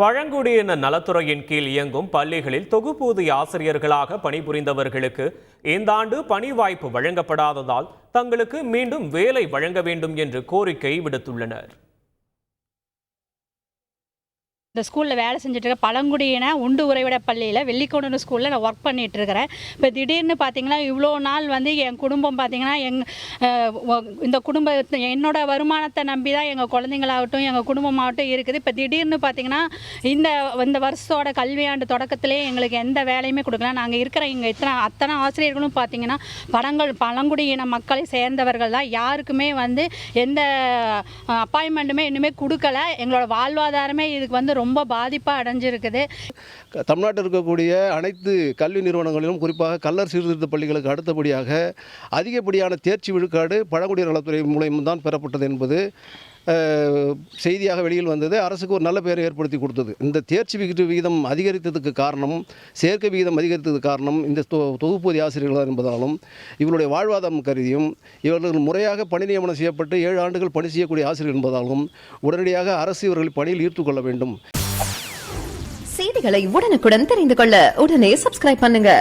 பழங்குடியின நலத்துறையின் கீழ் இயங்கும் பள்ளிகளில் தொகுப்பூதிய ஆசிரியர்களாக பணிபுரிந்தவர்களுக்கு இந்த ஆண்டு பணி வாய்ப்பு வழங்கப்படாததால் தங்களுக்கு மீண்டும் வேலை வழங்க வேண்டும் என்று கோரிக்கை விடுத்துள்ளனர். இந்த ஸ்கூலில் வேலை செஞ்சுட்ருக்கேன் பழங்குடியின உண்டு உறைவிட பள்ளியில் வெள்ளிக்கோணூர் ஸ்கூலில் நான் ஒர்க் பண்ணிட்டு இருக்கிறேன். இப்போ திடீர்னு பார்த்தீங்கன்னா இவ்வளோ நாள் வந்து என் குடும்பம் பார்த்தீங்கன்னா எங் இந்த குடும்ப என்னோட வருமானத்தை நம்பி தான் எங்கள் குழந்தைங்களாகட்டும் எங்கள் குடும்பமாகட்டும் இருக்குது. இப்போ திடீர்னு பார்த்தீங்கன்னா இந்த இந்த வருஷத்தோட கல்வியாண்டு தொடக்கத்திலே எங்களுக்கு எந்த வேலையுமே கொடுக்கல. நாங்கள் இருக்கிற இங்கே இத்தனை அத்தனை ஆசிரியர்களும் பார்த்தீங்கன்னா பழங்கள் பழங்குடியின மக்களை சேர்ந்தவர்கள் தான். யாருக்குமே வந்து எந்த அப்பாயின்மெண்ட்டுமே இன்னுமே கொடுக்கல. எங்களோட வாழ்வாதாரமே இதுக்கு வந்து ரொம்ப ரொம்ப பாதிப்பாக அடைஞ்சிருக்குது. தமிழ்நாட்டில் இருக்கக்கூடிய அனைத்து கல்வி நிறுவனங்களிலும் குறிப்பாக கல்லர் சீர்திருத்த பள்ளிகளுக்கு அடுத்தபடியாக அதிகப்படியான தேர்ச்சி விழுக்காடு பழங்குடியினர் நலத்துறை மூலியம் தான் பெறப்பட்டது என்பது செய்தியாக வெளியில் வந்தது அரசுக்கு ஒரு நல்ல பெயரை ஏற்படுத்தி கொடுத்தது. இந்த தேர்ச்சி விகித விகிதம் அதிகரித்ததுக்கு காரணம் சேர்க்கை விகிதம் அதிகரித்ததுக்கு காரணம் இந்த தொ தொகுப்பூதிய ஆசிரியர்கள் தான் என்பதாலும் இவருடைய வாழ்வாதாரம் கருதியும் இவர்கள் முறையாக பணி நியமனம் செய்யப்பட்டு ஏழு ஆண்டுகள் பணி செய்யக்கூடிய ஆசிரியர் என்பதாலும் உடனடியாக அரசு இவர்களை பணியில் ஈர்த்து கொள்ள வேண்டும். செய்திகளை உடனுக்குடன் தெரிந்து கொள்ள உடனே சப்ஸ்கிரைப் பண்ணுங்க.